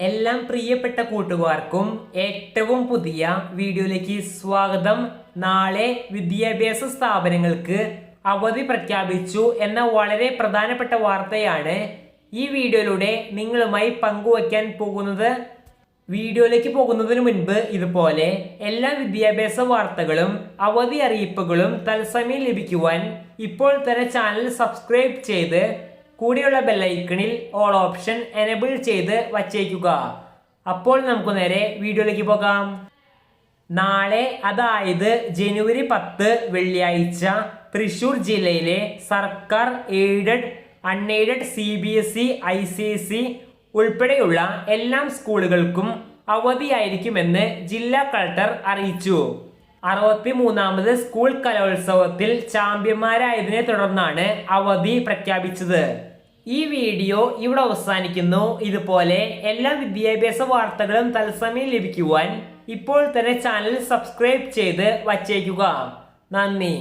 എല്ലാം പ്രിയപ്പെട്ട കൂട്ടുകാർക്കും ഏറ്റവും പുതിയ വീഡിയോയിലേക്ക് സ്വാഗതം. നാളെ വിദ്യാഭ്യാസ സ്ഥാപനങ്ങൾക്ക് അവധി പ്രഖ്യാപിച്ചു എന്ന വളരെ പ്രധാനപ്പെട്ട വാർത്തയാണ് ഈ വീഡിയോയിലൂടെ നിങ്ങളുമായി പങ്കുവയ്ക്കാൻ പോകുന്നത്. വീഡിയോയിലേക്ക് പോകുന്നതിന് മുൻപ് ഇതുപോലെ എല്ലാ വിദ്യാഭ്യാസ വാർത്തകളും അവധി അറിയിപ്പുകളും തത്സമയം ലഭിക്കുവാൻ ഇപ്പോൾ തന്നെ ചാനൽ സബ്സ്ക്രൈബ് ചെയ്ത് കൂടെയുള്ള ബെല്ലൈക്കണിൽ ഓൾ ഓപ്ഷൻ എനേബിൾ ചെയ്ത് വച്ചേക്കുക. അപ്പോൾ നമുക്ക് നേരെ വീഡിയോയിലേക്ക് പോകാം. നാളെ അതായത് ജനുവരി പത്ത് വെള്ളിയാഴ്ച തൃശൂർ ജില്ലയിലെ സർക്കാർ aided unaided C B S E I C S E ഉൾപ്പെടെയുള്ള എല്ലാ സ്കൂളുകൾക്കും അവധിയായിരിക്കുമെന്ന് ജില്ലാ കളക്ടർ അറിയിച്ചു. അറുപത്തി മൂന്നാമത് സ്കൂൾ കലോത്സവത്തിൽ ചാമ്പ്യന്മാരായതിനെ തുടർന്നാണ് അവധി പ്രഖ്യാപിച്ചത്. ഈ വീഡിയോ ഇവിടെ അവസാനിക്കുന്നു. ഇതുപോലെ എല്ലാ വിദ്യാഭ്യാസ വാർത്തകളും തത്സമയം ലഭിക്കുവാൻ ഇപ്പോൾ തന്നെ ചാനൽ സബ്സ്ക്രൈബ് ചെയ്ത് വച്ചേക്കുക. നന്ദി.